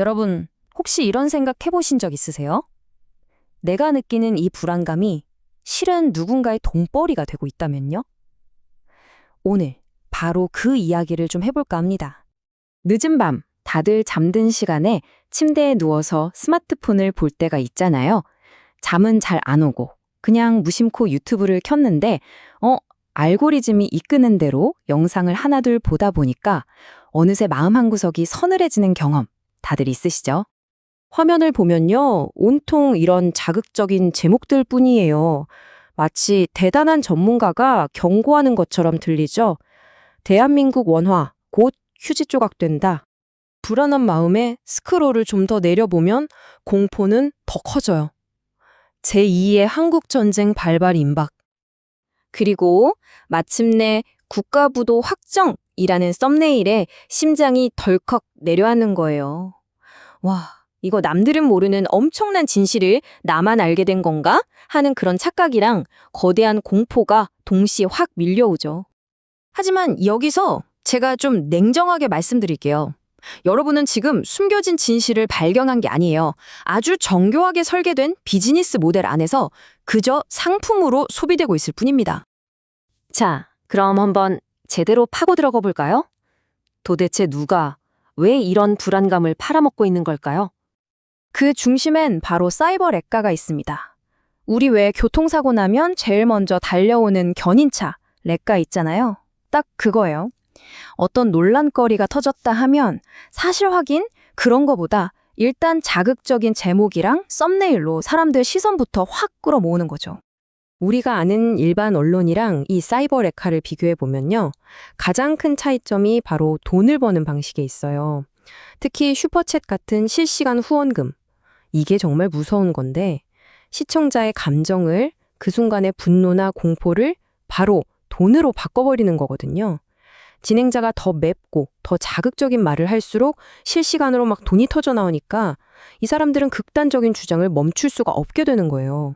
여러분, 혹시 이런 생각 해보신 적 있으세요? 내가 느끼는 이 불안감이 실은 누군가의 돈벌이가 되고 있다면요? 오늘 바로 그 이야기를 좀 해볼까 합니다. 늦은 밤, 다들 잠든 시간에 침대에 누워서 스마트폰을 볼 때가 있잖아요. 잠은 잘 안 오고 그냥 무심코 유튜브를 켰는데 어, 알고리즘이 이끄는 대로 영상을 하나둘 보다 보니까 어느새 마음 한구석이 서늘해지는 경험 다들 있으시죠? 화면을 보면요, 온통 이런 자극적인 제목들 뿐이에요. 마치 대단한 전문가가 경고하는 것처럼 들리죠? 대한민국 원화, 곧 휴지 조각 된다. 불안한 마음에 스크롤을 좀 더 내려보면 공포는 더 커져요. 제2의 한국전쟁 발발 임박. 그리고 마침내 국가부도 확정 이라는 썸네일에 심장이 덜컥 내려앉는 거예요. 와, 이거 남들은 모르는 엄청난 진실을 나만 알게 된 건가? 하는 그런 착각이랑 거대한 공포가 동시에 확 밀려오죠. 하지만 여기서 제가 좀 냉정하게 말씀드릴게요. 여러분은 지금 숨겨진 진실을 발견한 게 아니에요. 아주 정교하게 설계된 비즈니스 모델 안에서 그저 상품으로 소비되고 있을 뿐입니다. 자, 그럼 한번 제대로 파고 들어가 볼까요? 도대체 누가 왜 이런 불안감을 팔아먹고 있는 걸까요? 그 중심엔 바로 사이버 렉가가 있습니다. 우리 왜 교통사고 나면 제일 먼저 달려오는 견인차, 렉가 있잖아요. 딱 그거예요. 어떤 논란거리가 터졌다 하면 사실 확인? 그런 거보다 일단 자극적인 제목이랑 썸네일로 사람들 시선부터 확 끌어모으는 거죠. 우리가 아는 일반 언론이랑 이 사이버 레카를 비교해 보면요. 가장 큰 차이점이 바로 돈을 버는 방식에 있어요. 특히 슈퍼챗 같은 실시간 후원금. 이게 정말 무서운 건데 시청자의 감정을 그 순간의 분노나 공포를 바로 돈으로 바꿔버리는 거거든요. 진행자가 더 맵고 더 자극적인 말을 할수록 실시간으로 막 돈이 터져 나오니까 이 사람들은 극단적인 주장을 멈출 수가 없게 되는 거예요.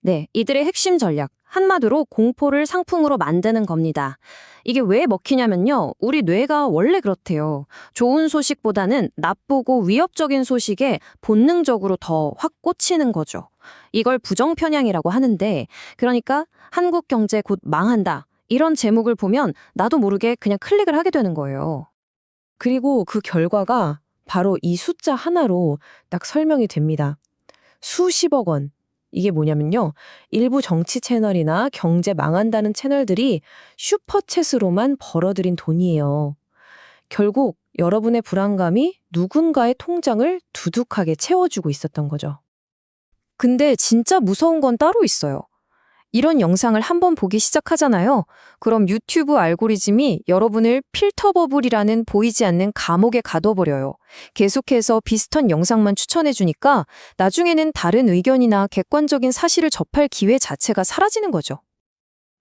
네, 이들의 핵심 전략. 한마디로 공포를 상품으로 만드는 겁니다. 이게 왜 먹히냐면요. 우리 뇌가 원래 그렇대요. 좋은 소식보다는 나쁘고 위협적인 소식에 본능적으로 더 확 꽂히는 거죠. 이걸 부정편향이라고 하는데, 그러니까 한국 경제 곧 망한다. 이런 제목을 보면 나도 모르게 그냥 클릭을 하게 되는 거예요. 그리고 그 결과가 바로 이 숫자 하나로 딱 설명이 됩니다. 수십억 원. 이게 뭐냐면요. 일부 정치 채널이나 경제 망한다는 채널들이 슈퍼챗으로만 벌어들인 돈이에요. 결국 여러분의 불안감이 누군가의 통장을 두둑하게 채워주고 있었던 거죠. 근데 진짜 무서운 건 따로 있어요. 이런 영상을 한번 보기 시작하잖아요. 그럼 유튜브 알고리즘이 여러분을 필터 버블이라는 보이지 않는 감옥에 가둬버려요. 계속해서 비슷한 영상만 추천해주니까 나중에는 다른 의견이나 객관적인 사실을 접할 기회 자체가 사라지는 거죠.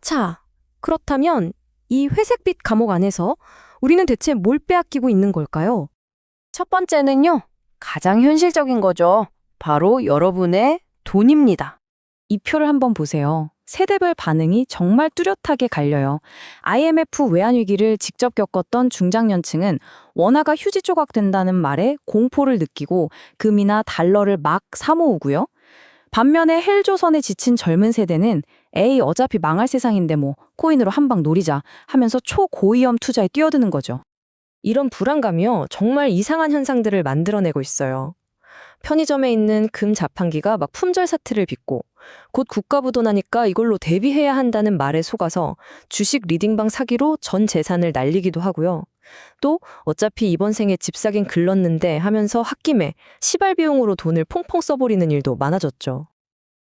자, 그렇다면 이 회색빛 감옥 안에서 우리는 대체 뭘 빼앗기고 있는 걸까요? 첫 번째는요, 가장 현실적인 거죠. 바로 여러분의 돈입니다. 이 표를 한번 보세요. 세대별 반응이 정말 뚜렷하게 갈려요. IMF 외환위기를 직접 겪었던 중장년층은 원화가 휴지 조각 된다는 말에 공포를 느끼고 금이나 달러를 막 사모으고요. 반면에 헬조선에 지친 젊은 세대는 에이 어차피 망할 세상인데 뭐 코인으로 한방 노리자 하면서 초고위험 투자에 뛰어드는 거죠. 이런 불안감이요 정말 이상한 현상들을 만들어내고 있어요. 편의점에 있는 금 자판기가 막 품절 사태를 빚고 곧 국가부도 나니까 이걸로 대비해야 한다는 말에 속아서 주식 리딩방 사기로 전 재산을 날리기도 하고요. 또 어차피 이번 생에 집 사긴 글렀는데 하면서 홧김에 시발 비용으로 돈을 퐁퐁 써버리는 일도 많아졌죠.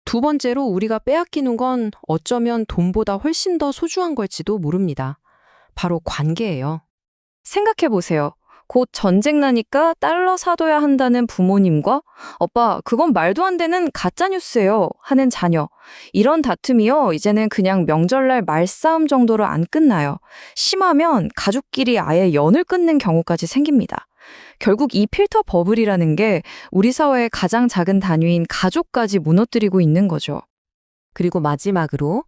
두 번째로 우리가 빼앗기는 건 어쩌면 돈보다 훨씬 더 소중한 걸지도 모릅니다. 바로 관계예요. 생각해보세요. 곧 전쟁 나니까 달러 사둬야 한다는 부모님과 오빠 그건 말도 안 되는 가짜 뉴스예요. 하는 자녀. 이런 다툼이요 이제는 그냥 명절날 말싸움 정도로 안 끝나요. 심하면 가족끼리 아예 연을 끊는 경우까지 생깁니다. 결국 이 필터 버블이라는 게 우리 사회의 가장 작은 단위인 가족까지 무너뜨리고 있는 거죠. 그리고 마지막으로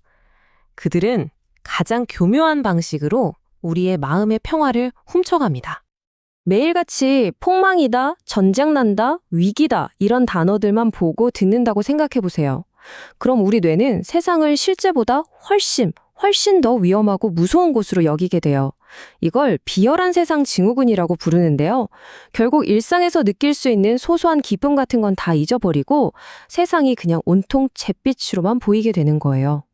그들은 가장 교묘한 방식으로 우리의 마음의 평화를 훔쳐갑니다. 매일같이 폭망이다, 전쟁 난다, 위기다 이런 단어들만 보고 듣는다고 생각해 보세요. 그럼 우리 뇌는 세상을 실제보다 훨씬, 훨씬 더 위험하고 무서운 곳으로 여기게 돼요. 이걸 비열한 세상 증후군이라고 부르는데요. 결국 일상에서 느낄 수 있는 소소한 기쁨 같은 건 다 잊어버리고 세상이 그냥 온통 잿빛으로만 보이게 되는 거예요.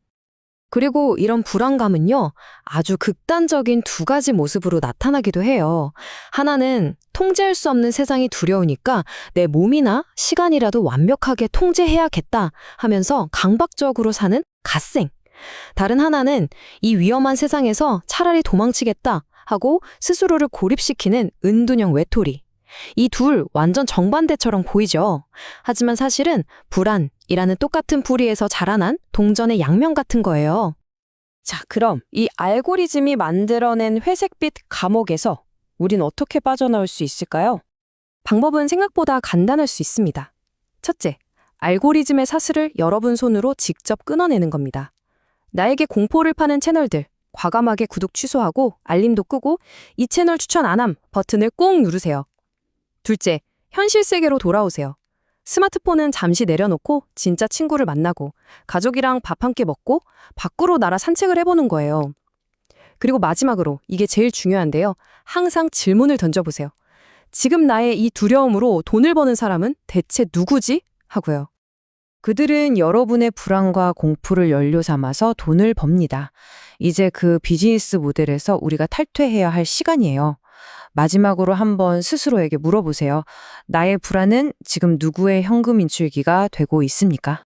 그리고 이런 불안감은요, 아주 극단적인 두 가지 모습으로 나타나기도 해요. 하나는 통제할 수 없는 세상이 두려우니까 내 몸이나 시간이라도 완벽하게 통제해야겠다 하면서 강박적으로 사는 갓생. 다른 하나는 이 위험한 세상에서 차라리 도망치겠다 하고 스스로를 고립시키는 은둔형 외톨이. 이 둘 완전 정반대처럼 보이죠. 하지만 사실은 불안이라는 똑같은 뿌리에서 자라난 동전의 양면 같은 거예요. 자, 그럼 이 알고리즘이 만들어낸 회색빛 감옥에서 우린 어떻게 빠져나올 수 있을까요? 방법은 생각보다 간단할 수 있습니다. 첫째, 알고리즘의 사슬을 여러분 손으로 직접 끊어내는 겁니다. 나에게 공포를 파는 채널들, 과감하게 구독 취소하고 알림도 끄고 이 채널 추천 안함 버튼을 꼭 누르세요. 둘째, 현실 세계로 돌아오세요. 스마트폰은 잠시 내려놓고 진짜 친구를 만나고 가족이랑 밥 함께 먹고 밖으로 나라 산책을 해보는 거예요. 그리고 마지막으로 이게 제일 중요한데요. 항상 질문을 던져보세요. 지금 나의 이 두려움으로 돈을 버는 사람은 대체 누구지? 하고요. 그들은 여러분의 불안과 공포를 연료 삼아서 돈을 법니다. 이제 그 비즈니스 모델에서 우리가 탈퇴해야 할 시간이에요. 마지막으로 한번 스스로에게 물어보세요. 나의 불안은 지금 누구의 현금 인출기가 되고 있습니까?